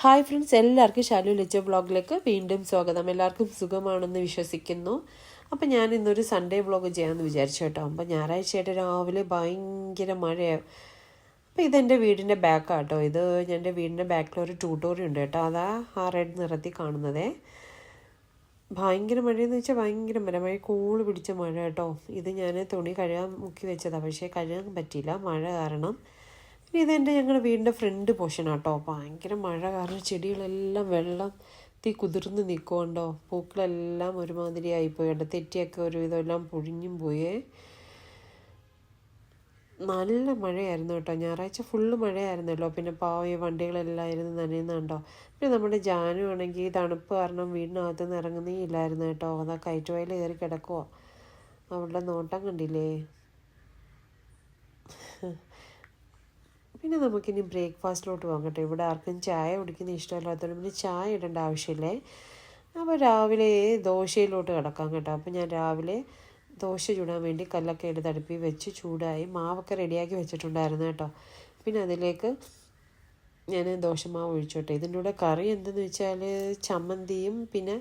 Hi friends എല്ലാവർക്കും ഷാലു ലിച്ച വ്ളോഗിലേക്ക് വീണ്ടും സ്വാഗതം. എല്ലാവർക്കും സുഖമാണെന്ന് വിശ്വസിക്കുന്നു. അപ്പം ഞാൻ ഇന്നൊരു സൺഡേ വ്ളോഗ് ചെയ്യാമെന്ന് വിചാരിച്ചു കേട്ടോ. അപ്പം ഞായറാഴ്ചയായിട്ട് രാവിലെ ഭയങ്കര മഴയാണ് അപ്പോൾ ഇതെന്റെ വീടിന്റെ ബാക്കാണ് കേട്ടോ ഇത് എന്റെ വീടിന്റെ ബാക്കിൽ ഒരു ട്യൂട്ടോറിയം ഉണ്ട് കേട്ടോ. അതാ ആ റെഡ് നിറത്തി കാണുന്നതേ. ഭയങ്കര മഴയെന്ന് വെച്ചാൽ ഭയങ്കര മഴ. മഴ കൂൾ പിടിച്ച മഴ കേട്ടോ. ഇത് ഞാൻ തുണി കഴുകാൻ മുക്കി വെച്ചതാണ് പക്ഷേ കഴുകാൻ പറ്റിയില്ല. മഴ കാരണം പിന്നെ ഇതെന്റെ ഞങ്ങളുടെ വീടിന്റെ ഫ്രണ്ട് പോർഷനാണ് കേട്ടോ. ഭയങ്കര മഴ കാരണം ചെടികളെല്ലാം വെള്ളം തീ കുതിർന്ന് നിൽക്കുകൊണ്ടോ പൂക്കളെല്ലാം ഒരുമാതിരി ആയിപ്പോയി. കേട്ടോ തെറ്റിയൊക്കെ ഒരുവിധം എല്ലാം പൊഴിഞ്ഞും പോയേ. നല്ല മഴയായിരുന്നു കേട്ടോ. ഞായറാഴ്ച ഫുള്ള് മഴയായിരുന്നല്ലോ. പിന്നെ പാവ വണ്ടികളെല്ലാം ഇരുന്ന് നനയുന്നുണ്ടോ പിന്നെ നമ്മുടെ ജാനു ആണെങ്കിൽ തണുപ്പ് കാരണം വീടിനകത്ത് നിന്ന് ഇറങ്ങുന്നേ ഇല്ലായിരുന്നു കേട്ടോ. അതാ കയറ്റുവയൽ കയറി കിടക്കുവോ. അവളുടെ നോട്ടം കണ്ടില്ലേ? പിന്നെ നമുക്കിനി ബ്രേക്ക്ഫാസ്റ്റിലോട്ട് പോകാം കേട്ടോ ഇവിടെ ആർക്കും ചായ കുടിക്കുന്ന ഇഷ്ടമല്ലാത്തവരും പിന്നെ ചായ ഇടേണ്ട ആവശ്യമില്ലേ? അപ്പോൾ രാവിലെ ദോശയിലോട്ട് കിടക്കാം കേട്ടോ. അപ്പോൾ ഞാൻ രാവിലെ ദോശ ചൂടാൻ വേണ്ടി കല്ലൊക്കെ എടുത്ത് അടുപ്പിൽ വെച്ച് ചൂടായി മാവൊക്കെ റെഡിയാക്കി വെച്ചിട്ടുണ്ടായിരുന്നു കേട്ടോ. പിന്നെ അതിലേക്ക് ഞാൻ ദോശമാവ് ഒഴിച്ചോട്ടെ. ഇതിന്റെ കൂടെ കറി എന്തെന്ന് വെച്ചാൽ ചമ്മന്തിയും പിന്നെ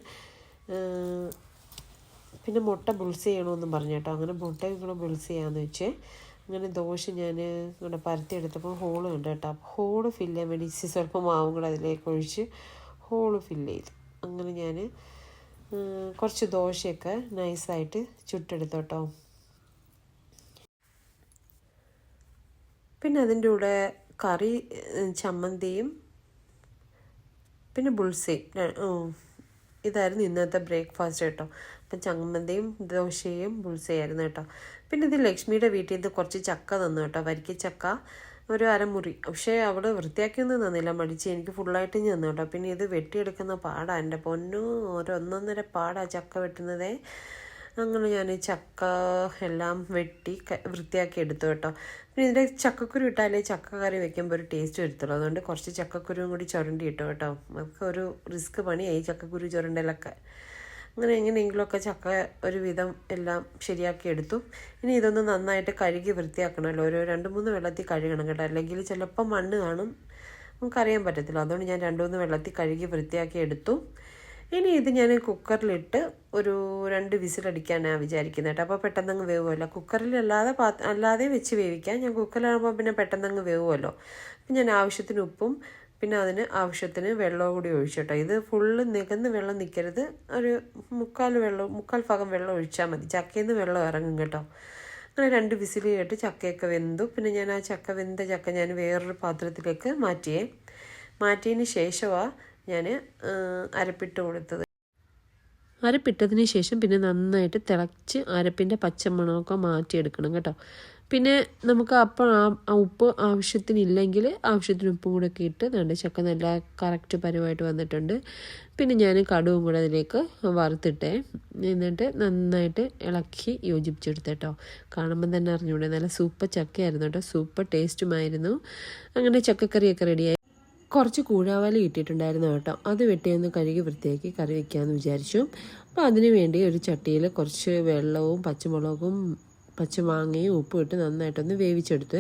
പിന്നെ മുട്ട ബുൾസ് ചെയ്യണമെന്നും പറഞ്ഞു കേട്ടോ. അങ്ങനെ മുട്ടയും കൂടെ ബുൾസ് ചെയ്യാമെന്ന് വെച്ചേ അങ്ങനെ ദോശ ഞാൻ ഇങ്ങനെ പരത്തി എടുത്തപ്പോൾ ഹോൾ ഉണ്ട് കേട്ടോ. അപ്പോൾ ഹോൾ ഫില്ല് ചെയ്യാൻ വേണ്ടി ഇച്ചിരി സ്വല്പം മാവും കൂടെ അതിലേക്ക് ഒഴിച്ച് ഹോൾ ഫില്ല് ചെയ്തു. അങ്ങനെ ഞാൻ കുറച്ച് ദോശയൊക്കെ നൈസായിട്ട് ചുട്ടെടുത്തോട്ടോ പിന്നെ അതിന്റെ കൂടെ കറി ചമ്മന്തിയും പിന്നെ ബുൾസയും ഇതായിരുന്നു ഇന്നത്തെ ബ്രേക്ക്ഫാസ്റ്റ് കേട്ടോ. അപ്പം ചമ്മന്തിയും ദോശയും ബുൾസയായിരുന്നു കേട്ടോ. പിന്നെ ഇത് ലക്ഷ്മിയുടെ വീട്ടിൽ നിന്ന് കുറച്ച് ചക്ക തന്നു കേട്ടോ. വരിക്ക ചക്ക ഒരു അരമുറി. പക്ഷേ അവിടെ വൃത്തിയാക്കിയൊന്നും തന്നില്ല. മടിച്ച് എനിക്ക് ഫുള്ളായിട്ട് ഞാൻ തന്നു കേട്ടോ. പിന്നെ ഇത് വെട്ടിയെടുക്കുന്ന പാടാ എന്റെ പൊന്നു. ഒന്നൊന്നര പാടാ ചക്ക വെട്ടുന്നതേ. അങ്ങനെ ഞാൻ ചക്ക എല്ലാം വെട്ടി വൃത്തിയാക്കി എടുത്തു കേട്ടോ. പിന്നെ ഇതിന്റെ ചക്കക്കുരു ഇട്ടാലേ ചക്ക കറി വെക്കുമ്പോൾ ഒരു ടേസ്റ്റ് വരുത്തുള്ളൂ. അതുകൊണ്ട് കുറച്ച് ചക്കക്കുരുവും കൂടി ചുരണ്ടി ഇട്ടു കേട്ടോ. നമുക്ക് ഒരു റിസ്ക് പണിയായി ചക്കക്കുരു ചുരണ്ടലൊക്കെ. അങ്ങനെ എങ്ങനെയെങ്കിലുമൊക്കെ ചക്ക ഒരു വിധം എല്ലാം ശരിയാക്കി എടുത്തു ഇനി ഇതൊന്ന് നന്നായിട്ട് കഴുകി വൃത്തിയാക്കണമല്ലോ. ഓരോ രണ്ട് മൂന്ന് വെള്ളത്തിൽ കഴുകണം കേട്ടോ. അല്ലെങ്കിൽ ചിലപ്പോൾ മണ്ണ് കാണും. നമുക്കറിയാൻ പറ്റത്തില്ല. അതുകൊണ്ട് ഞാൻ രണ്ട് മൂന്ന് വെള്ളത്തിൽ കഴുകി വൃത്തിയാക്കി എടുത്തു ഇനി ഇത് ഞാൻ കുക്കറിലിട്ട് ഒരു രണ്ട് വിസിലടിക്കാനാണ് വിചാരിക്കുന്നത് കേട്ടോ. അപ്പോൾ പെട്ടെന്നങ്ങ് വേവുമല്ലോ. കുക്കറിലല്ലാതെ പാ അല്ലാതെ വെച്ച് വേവിക്കാം. ഞാൻ കുക്കറിലാകുമ്പോൾ പിന്നെ പെട്ടെന്നങ്ങ് വേവുമല്ലോ. അപ്പം ഞാൻ ആവശ്യത്തിന് ഉപ്പും പിന്നെ അതിന് ആവശ്യത്തിന് വെള്ളം കൂടി ഒഴിച്ചിട്ടോ. ഇത് ഫുള്ള് നികന്ന് വെള്ളം നിൽക്കരുത് ഒരു മുക്കാൽ വെള്ളം മുക്കാൽ ഭാഗം വെള്ളം ഒഴിച്ചാൽ മതി. ചക്കയിൽ നിന്ന് വെള്ളം ഇറങ്ങും കേട്ടോ. അങ്ങനെ രണ്ട് വിസിൽ കേട്ട് ചക്കയൊക്കെ വെന്തു. പിന്നെ ഞാൻ ആ ചക്ക വെന്ത ചക്ക ഞാൻ വേറൊരു പാത്രത്തിലേക്ക് മാറ്റിയേ. മാറ്റിയതിന് ശേഷമാണ് ഞാൻ അരപ്പിട്ട് കൊടുത്തത്. അരപ്പിട്ടതിന് ശേഷം പിന്നെ നന്നായിട്ട് തിളച്ച് അരപ്പിന്റെ പച്ചമണമൊക്കെ മാറ്റിയെടുക്കണം കേട്ടോ. പിന്നെ നമുക്ക് അപ്പം ഉപ്പ് ആവശ്യത്തിനില്ലെങ്കിൽ ആവശ്യത്തിന് ഉപ്പും കൂടെ ഒക്കെ ഇട്ട് നല്ല ചക്ക നല്ല കറക്റ്റ് പരുവായിട്ട് വന്നിട്ടുണ്ട്. പിന്നെ ഞാൻ കടുവും കൂടെ അതിലേക്ക് വറുത്തിട്ടെ. എന്നിട്ട് നന്നായിട്ട് ഇളക്കി യോജിപ്പിച്ചെടുത്തേട്ടോ കാണുമ്പോൾ തന്നെ അറിഞ്ഞൂടെ നല്ല സൂപ്പർ ചക്കയായിരുന്നു കേട്ടോ സൂപ്പർ ടേസ്റ്റുമായിരുന്നു. അങ്ങനെ ചക്കക്കറിയൊക്കെ റെഡിയായി കുറച്ച് കൂഴാവാലി കിട്ടിയിട്ടുണ്ടായിരുന്നു കേട്ടോ അത് വെട്ടിയൊന്ന് കഴുകി വൃത്തിയാക്കി കറി വയ്ക്കാമെന്ന് വിചാരിച്ചു. അപ്പോൾ അതിന് വേണ്ടി ഒരു ചട്ടിയിൽ കുറച്ച് വെള്ളവും പച്ചമുളകും പച്ചമാങ്ങയും ഉപ്പും ഇട്ട് നന്നായിട്ടൊന്ന് വേവിച്ചെടുത്ത്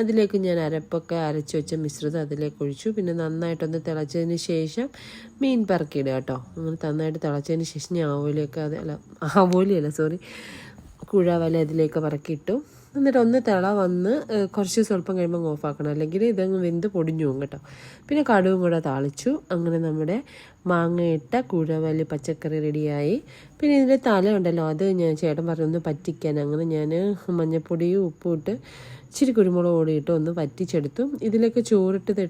അതിലേക്ക് ഞാൻ അരപ്പൊക്കെ അരച്ച് വെച്ച മിശ്രിതം അതിലേക്ക് ഒഴിച്ചു. പിന്നെ നന്നായിട്ടൊന്ന് തിളച്ചതിന് ശേഷം മീൻ പറക്കിയിടുക കേട്ടോ. അങ്ങനെ നന്നായിട്ട് തിളച്ചതിന് ശേഷം ഞാൻ ആവോലിയൊക്കെ അത് അല്ല ആവോലിയല്ല സോറി കുഴാവല അതിലേക്ക് പറക്കിയിട്ടു. എന്നിട്ട് ഒന്ന് തിള വന്ന് കുറച്ച് സ്വല്പം കഴിയുമ്പോൾ ഓഫ് ആക്കണം അല്ലെങ്കിൽ ഇതങ്ങ് വെന്ത് പൊടിഞ്ഞു പോകും കേട്ടോ. പിന്നെ കടുവും കൂടെ താളിച്ചു. അങ്ങനെ നമ്മുടെ മാങ്ങയിട്ട കുഴവലി പച്ചക്കറി റെഡിയായി. പിന്നെ ഇതിന്റെ തല ഉണ്ടല്ലോ അത് ഞാൻ ചേട്ടൻ പറഞ്ഞു ഒന്ന് പറ്റിക്കാൻ. അങ്ങനെ ഞാൻ മഞ്ഞപ്പൊടിയും ഉപ്പും ഇട്ട് ഇച്ചിരി കുരുമുളക് പൊടി ഒന്ന് പറ്റിച്ചെടുത്തു ഇതിലേക്ക് ചോറിട്ട്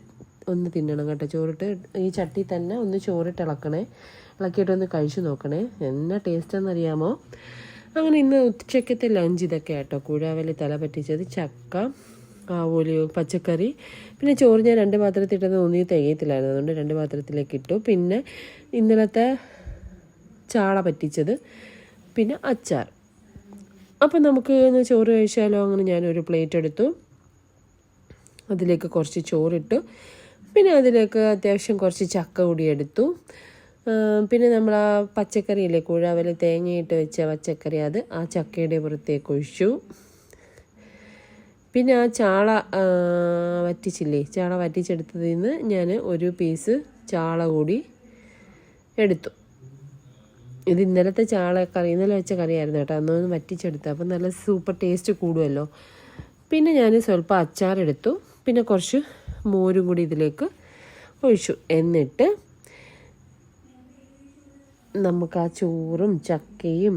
ഒന്ന് തിന്നണം കേട്ടോ. ചോറിട്ട് ഈ ചട്ടി തന്നെ ഒന്ന് ചോറിട്ട് ഇളക്കണേ. ഇളക്കിയിട്ട് ഒന്ന് കഴിച്ചു നോക്കണേ. എന്നാ ടേസ്റ്റാണെന്നറിയാമോ അങ്ങനെ ഇന്ന് ഉച്ചക്കത്തെ ലഞ്ച് ഇതൊക്കെ ആട്ടോ. കൂഴാവലി തല പറ്റിച്ചത് ചക്ക ആവോലി പച്ചക്കറി. പിന്നെ ചോറ് ഞാൻ രണ്ട് പാത്രത്തിട്ടത് ഒന്നി തികയത്തില്ലായിരുന്നു അതുകൊണ്ട് രണ്ട് പാത്രത്തിലേക്ക് ഇട്ടു. പിന്നെ ഇന്നലത്തെ ചാള പറ്റിച്ചത് പിന്നെ അച്ചാർ. അപ്പം നമുക്ക് ഇന്ന് ചോറ് കഴിച്ചാലോ അങ്ങനെ ഞാനൊരു പ്ലേറ്റ് എടുത്തു. അതിലേക്ക് കുറച്ച് ചോറിട്ടു. പിന്നെ അതിലേക്ക് അത്യാവശ്യം കുറച്ച് ചക്ക കൂടി എടുത്തു. പിന്നെ നമ്മൾ ആ പച്ചക്കറിയില്ലേ കുഴാവിൽ തേങ്ങയിട്ട് വെച്ച പച്ചക്കറി അത് ആ ചക്കയുടെ പുറത്തേക്ക് ഒഴിച്ചു. പിന്നെ ആ ചാള വറ്റിച്ചില്ലേ ചാള വറ്റിച്ചെടുത്തതിൽ നിന്ന് ഞാൻ ഒരു പീസ് ചാള കൂടി എടുത്തു. ഇത് ഇന്നലത്തെ ചാള കറി ഇന്നലെ വെച്ച കറിയായിരുന്നു കേട്ടോ. അന്നൊന്ന് വറ്റിച്ചെടുത്തു അപ്പം നല്ല സൂപ്പർ ടേസ്റ്റ് കൂടുമല്ലോ പിന്നെ ഞാൻ സ്വല്പം അച്ചാറെടുത്തു പിന്നെ കുറച്ച് മോരും കൂടി ഇതിലേക്ക് ഒഴിച്ചു. എന്നിട്ട് നമുക്ക് ആ ചോറും ചക്കയും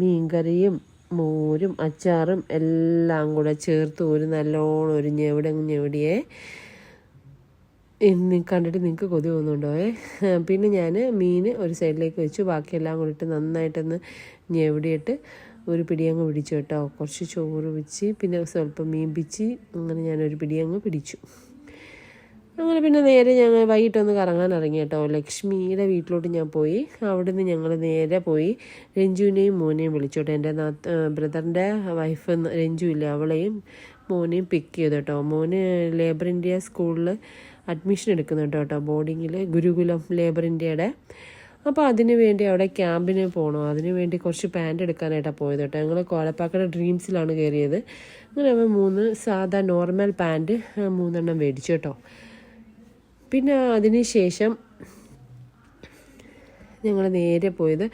മീൻകറിയും മോരും അച്ചാറും എല്ലാം കൂടെ ചേർത്ത് ഒരു നല്ലോണം ഒരു ഞെവിടെ ഞെവിടിയെ. കണ്ടിട്ട് നിങ്ങൾക്ക് കൊതി തോന്നുന്നുണ്ടോ പിന്നെ ഞാൻ മീൻ ഒരു സൈഡിലേക്ക് വെച്ചു. ബാക്കിയെല്ലാം കൂടി ഇട്ട് നന്നായിട്ടൊന്ന് ഞെവിടിയിട്ട് ഒരു പിടിയങ്ങ് പിടിച്ചു കേട്ടോ. കുറച്ച് ചോറ് വെച്ച് പിന്നെ സ്വല്പം മീൻ പിച്ച് അങ്ങനെ ഞാനൊരു പിടിയങ്ങ് പിടിച്ചു. അങ്ങനെ പിന്നെ നേരെ ഞങ്ങൾ വൈകിട്ടൊന്ന് കറങ്ങാൻ ഇറങ്ങി കേട്ടോ. ലക്ഷ്മിയുടെ വീട്ടിലോട്ട് ഞാൻ പോയി. അവിടുന്ന് ഞങ്ങൾ നേരെ പോയി. രഞ്ജുവിനെയും മോനെയും വിളിച്ചോട്ടെ. എന്റെ ബ്രദറിന്റെ വൈഫ് രഞ്ജു ഇല്ല അവളെയും മോനെയും പിക്ക് ചെയ്തു കേട്ടോ. മോന് ലേബർ ഇന്ത്യ സ്കൂളിൽ അഡ്മിഷൻ എടുക്കുന്നുണ്ട് കേട്ടോ ബോർഡിങ്ങിൽ ഗുരുകുലം ലേബർ ഇന്ത്യയുടെ അപ്പോൾ അതിന് വേണ്ടി അവിടെ ക്യാമ്പിന് പോകണം അതിന് വേണ്ടി കുറച്ച് പാന്റ് എടുക്കാനായിട്ടാണ് പോയത് കേട്ടോ. ഞങ്ങൾ കോലപ്പാക്കട ഡ്രീംസിലാണ് കയറിയത്. അങ്ങനെ അവൻ മൂന്ന് സാധാ നോർമൽ പാന്റ് മൂന്നെണ്ണം മേടിച്ചു കേട്ടോ. പിന്നെ അതിന് ശേഷം ഞങ്ങൾ നേരെ പോയത്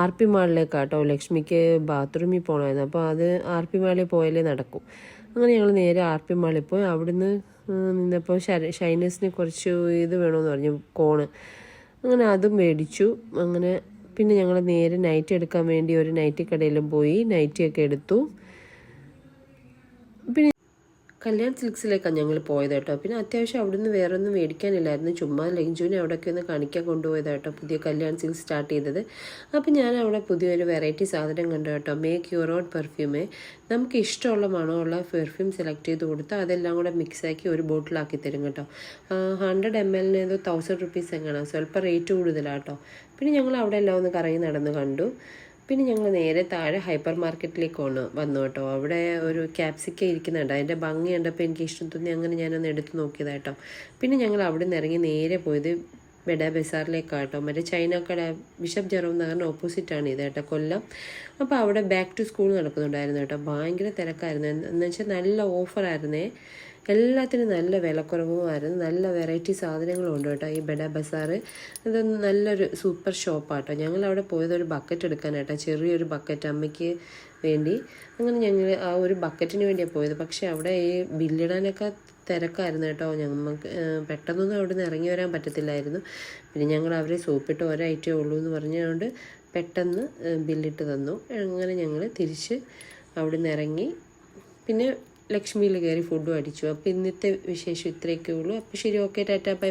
ആർ പി മാളിലേക്കാട്ടോ. ലക്ഷ്മിക്ക് ബാത്റൂമിൽ പോകണമായിരുന്നു അപ്പോൾ അത് ആർ പി മാളിൽ പോയാലേ നടക്കും. അങ്ങനെ ഞങ്ങൾ നേരെ ആർ പി മാളിൽ പോയി. അവിടുന്ന് നിന്നപ്പോൾ ഷൈനസിന് കുറച്ച് ഇത് വേണമെന്ന് പറഞ്ഞു. കോണ്. അങ്ങനെ അതും മേടിച്ചു. അങ്ങനെ പിന്നെ ഞങ്ങൾ നേരെ നൈറ്റ് എടുക്കാൻ വേണ്ടി ഒരു നൈറ്റി കടയിലും പോയി. നൈറ്റിയൊക്കെ എടുത്തു. പിന്നെ കല്യാൺ സിൽക്സിലേക്കാണ് ഞങ്ങൾ പോയത് കേട്ടോ പിന്നെ അത്യാവശ്യം നിന്ന് വേറെ ഒന്നും മേടിക്കാനില്ലായിരുന്നു. ചുമ്മാ ലഞ്ചുവിനെ അവിടെയൊക്കെ ഒന്ന് കാണിക്കാൻ കൊണ്ടുപോയത് കേട്ടോ പുതിയ കല്യാൺ സിൽക്സ് സ്റ്റാർട്ട് ചെയ്തത്. അപ്പം ഞാൻ അവിടെ പുതിയൊരു വെറൈറ്റി സാധനം കണ്ടു കേട്ടോ മേക്ക് യുവർ ഓൺ പെർഫ്യൂമേ. നമുക്ക് ഇഷ്ടമുള്ള മണമുള്ള പെർഫ്യൂം സെലക്ട് ചെയ്ത് കൊടുത്താൽ അതെല്ലാം കൂടെ മിക്സാക്കി ഒരു ബോട്ടിലാക്കി തരും കേട്ടോ. ഹൺഡ്രഡ് എം എല്ലിന് ഏതോ തൗസൻഡ് റുപ്പീസ് എങ്ങനെയാണ് സ്വല്പം റേറ്റ് കൂടുതലാണ് കേട്ടോ പിന്നെ ഞങ്ങൾ അവിടെ എല്ലാം ഒന്ന് കറങ്ങി നടന്ന് കണ്ടു. പിന്നെ ഞങ്ങൾ നേരെ താഴെ ഹൈപ്പർ മാർക്കറ്റിലേക്ക് വന്നു കേട്ടോ. അവിടെ ഒരു ക്യാപ്സിക്ക ഇരിക്കുന്നുണ്ട്. അതിന്റെ ഭംഗി കണ്ടപ്പോൾ എനിക്ക് ഇഷ്ടം തോന്നി. അങ്ങനെ ഞാനൊന്ന് എടുത്ത് നോക്കിയതാട്ടോ. പിന്നെ ഞങ്ങൾ അവിടെ നിന്ന് ഇറങ്ങി നേരെ പോയത് ബെഡ ബസാറിലേക്കാട്ടോ മറ്റേ ചൈന കട ബിഷപ്പ് ജെറോം നഗറിന് ഓപ്പോസിറ്റാണ് ഇത് കേട്ടോ കൊല്ലം. അപ്പോൾ അവിടെ ബാക്ക് ടു സ്കൂൾ നടക്കുന്നുണ്ടായിരുന്നു കേട്ടോ. ഭയങ്കര തിരക്കായിരുന്നു. എന്ന് വെച്ചാൽ നല്ല ഓഫറായിരുന്നേ എല്ലാത്തിനും നല്ല വിലക്കുറവുമായിരുന്നു നല്ല വെറൈറ്റി സാധനങ്ങളും ഉണ്ട് കേട്ടോ ഈ ബെഡ ബസാർ ഇത് നല്ലൊരു സൂപ്പർ ഷോപ്പാട്ടോ ഞങ്ങൾ അവിടെ പോയത് ഒരു ബക്കറ്റ് എടുക്കാനായിട്ടോ. ചെറിയൊരു ബക്കറ്റ് അമ്മയ്ക്ക് വേണ്ടി. അങ്ങനെ ഞങ്ങൾ ആ ഒരു ബക്കറ്റിന് വേണ്ടിയാണ് പോയത്. പക്ഷേ അവിടെ ഈ ബില്ലിടാനൊക്കെ തിരക്കായിരുന്നു കേട്ടോ. ഞങ്ങൾക്ക് പെട്ടെന്നൊന്നും അവിടെ നിന്ന് ഇറങ്ങി വരാൻ പറ്റത്തില്ലായിരുന്നു. പിന്നെ ഞങ്ങൾ അവരെ സോപ്പിട്ട് ഒരൈറ്റേ ഉള്ളൂ എന്ന് പറഞ്ഞുകൊണ്ട് പെട്ടെന്ന് ബില്ലിട്ട് തന്നു. അങ്ങനെ ഞങ്ങൾ തിരിച്ച് അവിടെ നിന്ന് ഇറങ്ങി. പിന്നെ ലക്ഷ്മിയിൽ കയറി ഫുഡും അടിച്ചു അപ്പോൾ ഇന്നത്തെ വിശേഷം ഇത്രയൊക്കെ ഉള്ളൂ. അപ്പോൾ ശരി ഓക്കെ ടാറ്റാ ബൈ ബൈ